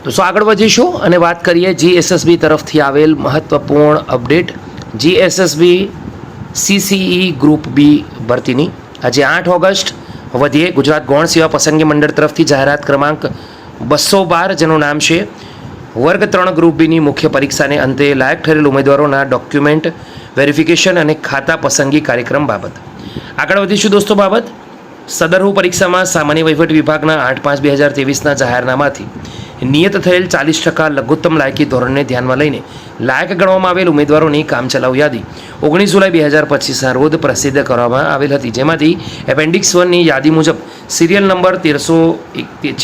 નહીં. તો સો આગળ વધીશું અને વાત કરીએ જીએસએસબી તરફથી આવેલ મહત્ત્વપૂર્ણ update. GSSB CCE group B ભરતીની. આજે આઠ ઓગસ્ટ. વધીએ. ગુજરાત ગૌણ સેવા પસંદગી મંડળ તરફથી જાહેરાત ક્રમાંક બસો બાર, જેનું નામ છે વર્ગ ત્રણ ગ્રુપ બીની મુખ્ય પરીક્ષાને અંતે લાયક ઠરેલ ઉમેદવારોના ડોક્યુમેન્ટ, વેરિફિકેશન અને ખાતા પસંદગી કાર્યક્રમ બાબત. આગળ વધીશું દોસ્તો બાબત. સદરહુ પરીક્ષામાં સામાન્ય વહીવટ વિભાગના આઠ પાંચ બે હજાર ત્રેવીસના જાહેરનામાથી. નિયત થયેલ ચાલીસ ટકા લઘુત્તમ લાયકી ધોરણને ધ્યાનમાં લઈને લાયક ગણવામાં આવેલ ઉમેદવારોની કામચલાઉ યાદી ઓગણીસ જુલાઈ બે હજાર પચીસના રોજ પ્રસિદ્ધ કરવામાં આવેલ હતી. જેમાંથી એપેન્ડિક્સ વનની યાદી મુજબ સિરિયલ નંબર તેરસો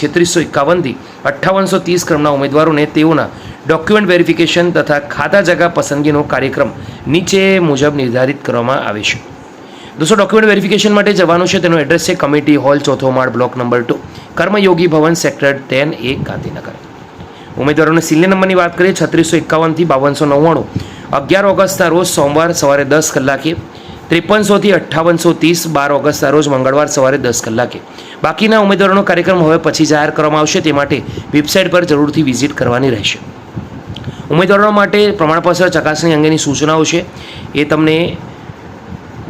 છેત્રીસો એકાવનથી અઠ્ઠાવનસો ત્રીસ ક્રમના ઉમેદવારોને તેઓના ડોક્યુમેન્ટ વેરિફિકેશન તથા ખાતા જગા પસંદગીનો કાર્યક્રમ નીચે મુજબ નિર્ધારિત કરવામાં આવે છે. દોસ્તો ડોક્યુમેન્ટ વેરિફિકેશન માટે જવાનું છે. તેનું એડ્રેસ છે કમિટી હોલ ચોથો માળ block number two Karmayogi Bhavan sector ten A Gandhinagar. ઉમેદવારોને સિલિયર નંબરની વાત કરીએ, છત્રીસો એકાવનથી બાવનસો નવ્વાણું. અગિયાર ઓગસ્ટના રોજ સોમવાર સવારે દસ કલાકે. ત્રેપનસોથી અઠ્ઠાવનસો ત્રીસ, બાર ઓગસ્ટના રોજ મંગળવાર સવારે દસ કલાકે. બાકીના ઉમેદવારોનો કાર્યક્રમ હવે પછી જાહેર કરવામાં આવશે. તે માટે વેબસાઇટ પર જરૂરથી વિઝિટ કરવાની રહેશે. ઉમેદવારો માટે પ્રમાણપત્ર, ચકાસણી અંગેની સૂચનાઓ છે. એ તમને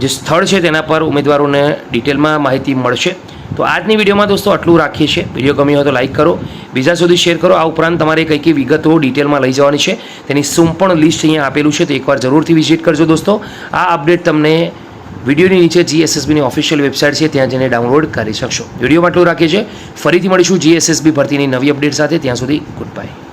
જે સ્થળ છે તેના પર ઉમેદવારોને ડિટેલમાં માહિતી મળશે. તો આજની વિડીયોમાં દોસ્તો આટલું રાખીએ છીએ. વીડિયો ગમ્યો હોય તો લાઈક કરો. બીજા સુધી શેર કરો. આ ઉપરાંત તમારે કઈ કઈ વિગતો ડિટેલમાં લઈ જવાની છે તેની સંપૂર્ણ લિસ્ટ અહીંયા આપેલું છે. તો એકવાર જરૂરથી વિઝિટ કરજો દોસ્તો. આ અપડેટ તમને વિડીયોની નીચે જીએસએસબીની ઓફિશિયલ વેબસાઇટ છે. ત્યાં જઈને ડાઉનલોડ કરી શકશો. વિડીયોમાં આટલું રાખીએ છીએ. ફરીથી મળીશું જીએસએસબી ભરતીની નવી અપડેટ સાથે. ત્યાં સુધી ગુડ બાય